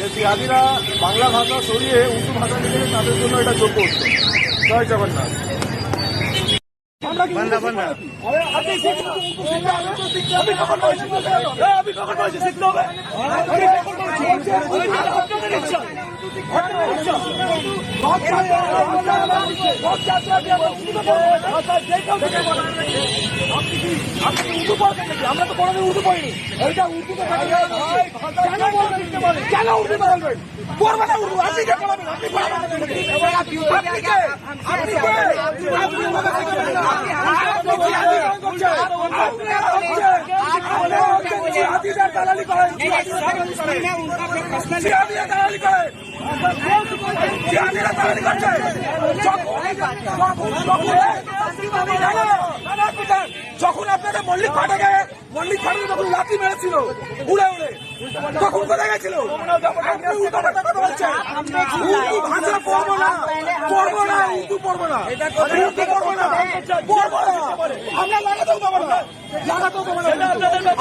যে বাংলা ভাষা সরিয়ে উর্দু ভাষা নিয়ে তাদের জন্য এটা যোগ্য হচ্ছে। জয় জগন্নাথ। হ্যাঁ, শিখতে হবে। উর্দু উর্দু আমরা উর্দু তো কোনোদিন উর্দু পড়িনি। এইটা উর্দুতে কেন? কেন উর্দুতে বলবেন? পড়বে না উর্দু। আপনি কে পড়াবেন? আপনি পড়াবেন? আপনি দালালি করেন। দালালি করে দালালি করছে যখন আপনাদের মল্লিক ফাটাকে মল্লিক ফাটাকে যখন লাঠি মেরেছিল উড়ে উড়ে তখন কোথায় গেছিল? আপনি উল্টো পাল্টা কথা বলছেন। উর্দু ভাষা পড়ব না পড়ব না উর্দু পড়ব না। উর্দু পড়ব না পড়ব না। আমরা লাগাতেও দেবো না লাগাতেও দেবো না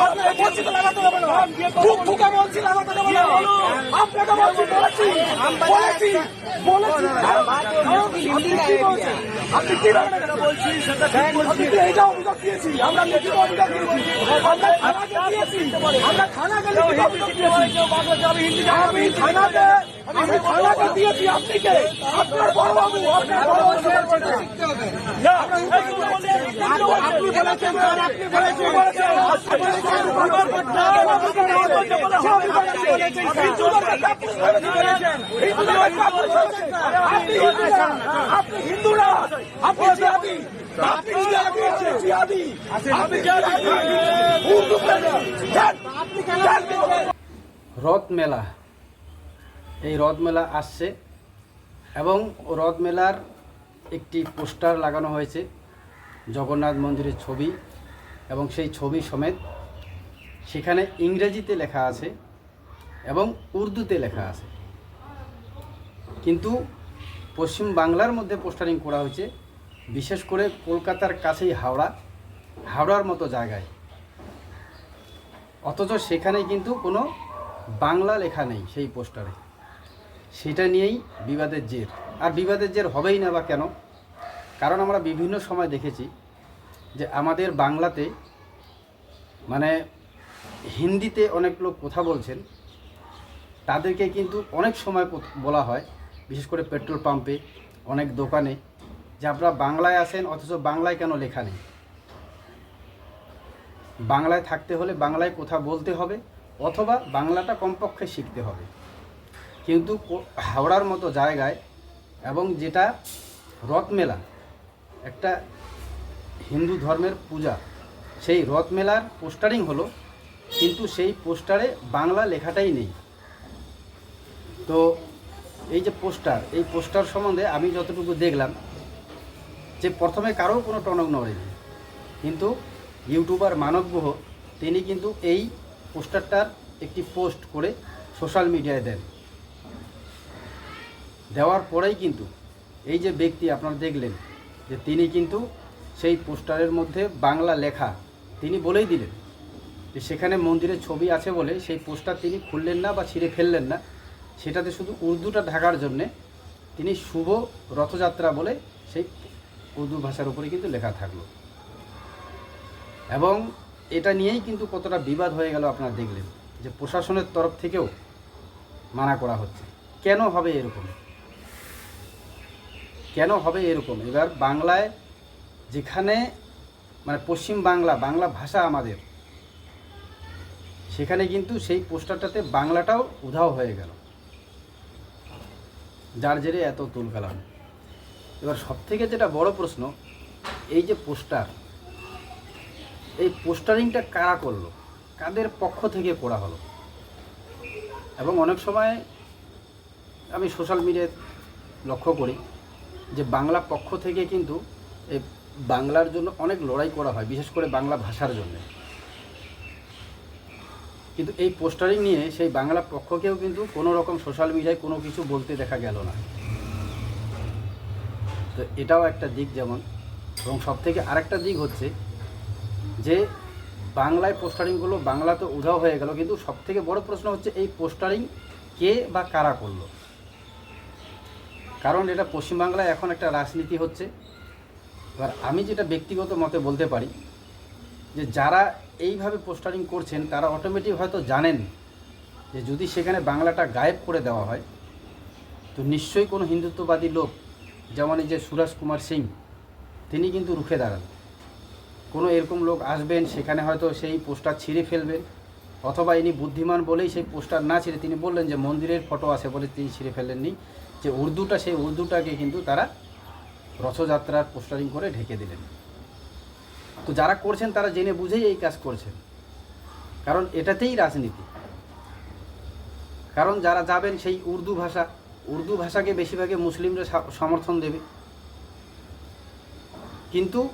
আপনাকে বলছি তো লাগাতে দেবো না বুক ঠুকে বলছি লাগাতে দেবো না আপনাকে বলছি বলেছি বলেছি বলেছি। আপনি কি বলছেন? আপনি কি বলছি সেটা ঠিক বলছি এইটা অভিযোগ দিয়েছি আমরা লিখিত অভিযোগ দিয়েছি। আমরা থানাকে দিয়েছি। আমরা থানাকে লিখিত অভিযোগ দিয়েছি। আমি থানাতে আমি থানাকে দিয়েছি আপনি কে? আপনার বড় বাবু আপনার বড় বাবু। আপনি বলেছেন আপনি কেন রথ মেলা এই রথ মেলা আসছে এবং রথ মেলার একটি পোস্টার লাগানো হয়েছে জগন্নাথ মন্দিরের ছবি। এবং সেই ছবি সমেত সেখানে ইংরেজিতে লেখা আছে এবং উর্দুতে লেখা আছে। কিন্তু পশ্চিম বাংলার মধ্যে পোস্টারিং করা হয়েছে, বিশেষ করে কলকাতার কাছেই হাওড়া, হাওড়ার মতো জায়গায়। অথচ সেখানে কিন্তু কোনো বাংলা লেখা নেই সেই পোস্টারে। সেটা নিয়েই বিবাদের জের। আর বিবাদের জের হবেই না বা কেন? কারণ আমরা বিভিন্ন সময় দেখেছি যে আমাদের বাংলাতে মানে হিন্দিতে অনেক লোক কথা বলছেন, তাদেরকে কিন্তু অনেক সময় বলা হয়, বিশেষ করে পেট্রোল পাম্পে, অনেক দোকানে, যে আপনারা বাংলায় আসেন, অথচ বাংলায় কেন লেখা নেই? বাংলায় থাকতে হলে বাংলায় কথা বলতে হবে, অথবা বাংলাটা কমপক্ষে শিখতে হবে। কিন্তু হাওড়ার মতো জায়গায় এবং যেটা রথমেলা, একটা হিন্দু ধর্মের পূজা। সেই রথমেলার পোস্টারিং হলো, কিন্তু সেই পোস্টারে বাংলা লেখাটাই নেই। তো এই যে পোস্টার, এই পোস্টার সম্বন্ধে আমি যতটুকু দেখলাম, যে প্রথমে কারও কোনো টনক নড়েনি। কিন্তু ইউটিউবার মানব গুহ, তিনি কিন্তু এই পোস্টারটার একটি পোস্ট করে সোশ্যাল মিডিয়ায় দেন। দেওয়ার পরেই কিন্তু এই যে ব্যক্তি আপনারা দেখলেন, যে তিনি কিন্তু সেই পোস্টারের মধ্যে বাংলা লেখা তিনি বলেই দিলেন যে সেখানে মন্দিরের ছবি আছে বলে সেই পোস্টার তিনি খুললেন না বা ছিঁড়ে ফেললেন না। সেটাতে শুধু উর্দুটা ঢাকার জন্যে তিনি শুভ রথযাত্রা বলে সেই উর্দু ভাষার উপরে কিন্তু লেখা থাকল। এবং এটা নিয়েই কিন্তু কতটা বিবাদ হয়ে গেল আপনারা দেখলেন যে প্রশাসনের তরফ থেকেও মানা করা হচ্ছে। কেন হবে এরকম? কেন হবে এরকম? এবার বাংলায় যেখানে মানে পশ্চিম বাংলা বাংলা ভাষা আমাদের, সেখানে কিন্তু সেই পোস্টারটাতে বাংলাটাও উধাও হয়ে গেল। যার জেরে এত তুলকালাম এবার সব থেকে যেটা বড় প্রশ্ন, এই যে পোস্টার, এই পোস্টারিংটা কারা করল? কাদের পক্ষ থেকে করা হলো? এবং অনেক সময় আমি সোশ্যাল মিডিয়ায় লক্ষ্য করি যে বাংলা পক্ষ থেকে কিন্তু এই বাংলার জন্য অনেক লড়াই করা হয়, বিশেষ করে বাংলা ভাষার জন্য। কিন্তু এই পোস্টারিং নিয়ে সেই বাংলা পক্ষকেও কিন্তু কোনো রকম সোশ্যাল মিডিয়ায় কোনো কিছু বলতে দেখা গেল না। তো এটাও একটা দিক যেমন, এবং সব থেকে আরেকটা দিক হচ্ছে যে বাংলায় পোস্টারিংগুলো বাংলা তো উধাও হয়ে গেল, কিন্তু সব থেকে বড় প্রশ্ন হচ্ছে এই পোস্টারিং কে বা কারা করল? কারণ এটা পশ্চিমবাংলায় এখন একটা রাজনীতি হচ্ছে। এবার আমি যেটা ব্যক্তিগত মতে বলতে পারি, যে যারা এইভাবে পোস্টারিং করছেন, তারা অটোমেটিক হয়তো জানেন যে যদি সেখানে বাংলাটা গায়েব করে দেওয়া হয়, তো নিশ্চয়ই কোনো হিন্দুত্ববাদী লোক, যেমন এই যে সুরাজ কুমার সিং, তিনি কিন্তু রুখে দাঁড়ান। কোনো এরকম লোক আসবেন, সেখানে হয়তো সেই পোস্টার ছিঁড়ে ফেলবেন অথবা ইনি বুদ্ধিমান বলেই সেই পোস্টার না ছিঁড়ে, তিনি বললেন যে মন্দিরের ফটো আছে বলে তিনি ছিঁড়ে ফেলেননি, যে উর্দুটা, সেই উর্দুটাকে কিন্তু তারা রথযাত্রার পোস্টারিং করে ঢেকে দিলেন। তো যারা করছেন, তারা জেনে বুঝেই এই কাজ করছেন। কারণ এটাতেই রাজনীতি। কারণ যারা যাবেন, সেই উর্দু ভাষা, উর্দু ভাষাকে বেশিরভাগে মুসলিমরা সমর্থন দেবে। কিন্তু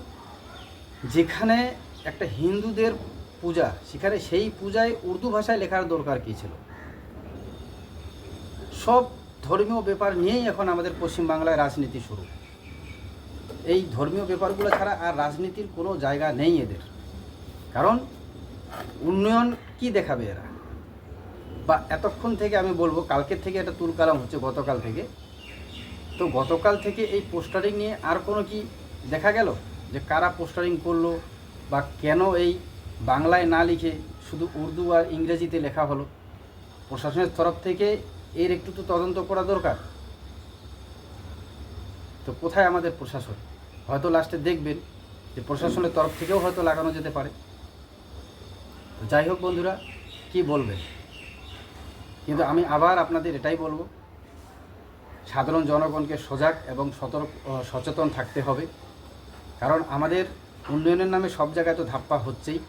যেখানে একটা হিন্দুদের পূজা, সেখানে সেই পূজায় উর্দু ভাষায় লেখার দরকার কী ছিল? সব ধর্মীয় ব্যাপার নিয়েই এখন আমাদের পশ্চিমবাংলায় রাজনীতি শুরু। এই ধর্মীয় ব্যাপারগুলো ছাড়া আর রাজনীতির কোনো জায়গা নেই এদের। কারণ উন্নয়ন কি দেখাবে এরা? বা এতক্ষণ থেকে আমি বলব, কালকের থেকে এটা তুলকালাম হচ্ছে গতকাল থেকে। তো গতকাল থেকে এই পোস্টারিং নিয়ে আর কোনো কি দেখা গেল? যে কারা পোস্টারিং করল বা কেন এই বাংলায় না লিখে শুধু উর্দু আর ইংরেজিতে লেখা হলো? প্রশাসনের তরফ থেকে এর একটু তো তদন্ত করা দরকার। তো কোথায় আমাদের প্রশাসন? হয়তো লাস্টে দেখবেন যে প্রশাসনের তরফ থেকেও হয়তো লাগানো যেতে পারে। যাই হোক বন্ধুরা, কি বলবেন? কিন্তু আমি আবার আপনাদের এটাই বলব, সাধারণ জনগণকে সজাগ এবং সতর্ক সচেতন থাকতে হবে। কারণ আমাদের উন্নয়নের নামে সব জায়গায় তো ধাপ্পা হচ্ছেই।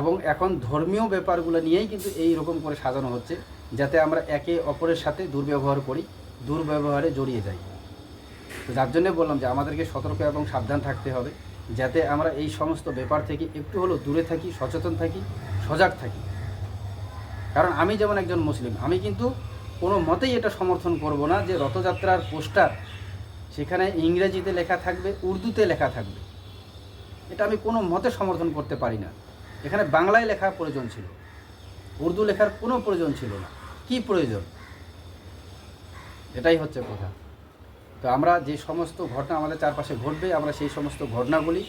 এবং এখন ধর্মীয় ব্যাপারগুলো নিয়েই কিন্তু এই রকম করে সাজানো হচ্ছে, যাতে আমরা একে অপরের সাথে দুর্ব্যবহার করি, দুর্ব্যবহারে জড়িয়ে যাই। যার জন্য বললাম যে আমাদেরকে সতর্ক এবং সাবধান থাকতে হবে, যাতে আমরা এই সমস্ত ব্যাপার থেকে একটু হলেও দূরে থাকি, সচেতন থাকি, সজাগ থাকি। কারণ আমি যেমন একজন মুসলিম, আমি কিন্তু কোনো মতেই এটা সমর্থন করব না যে রথযাত্রার পোস্টার সেখানে ইংরেজিতে লেখা থাকবে, উর্দুতে লেখা থাকবে। এটা আমি কোনো মতে সমর্থন করতে পারি না। এখানে বাংলায় লেখা প্রয়োজন ছিল, উর্দু লেখার কোনো প্রয়োজন ছিল না। কি প্রয়োজন? এটাই হচ্ছে কথা। তো আমরা যে সমস্ত ঘটনা আমাদের চারপাশে ঘটবে, আমরা সেই সমস্ত ঘটনাগুলি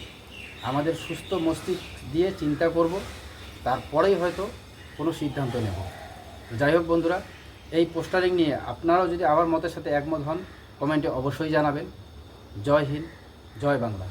আমাদের সুস্থ মস্তিষ্ক দিয়ে চিন্তা করব, তারপরেই হয়তো কোনো সিদ্ধান্ত নেব। যাই হোক বন্ধুরা, এই পোস্টারিং নিয়ে আপনারাও যদি আমার মতের সাথে একমত হন, কমেন্টে অবশ্যই জানাবেন। জয় হিন্দ, জয় বাংলা।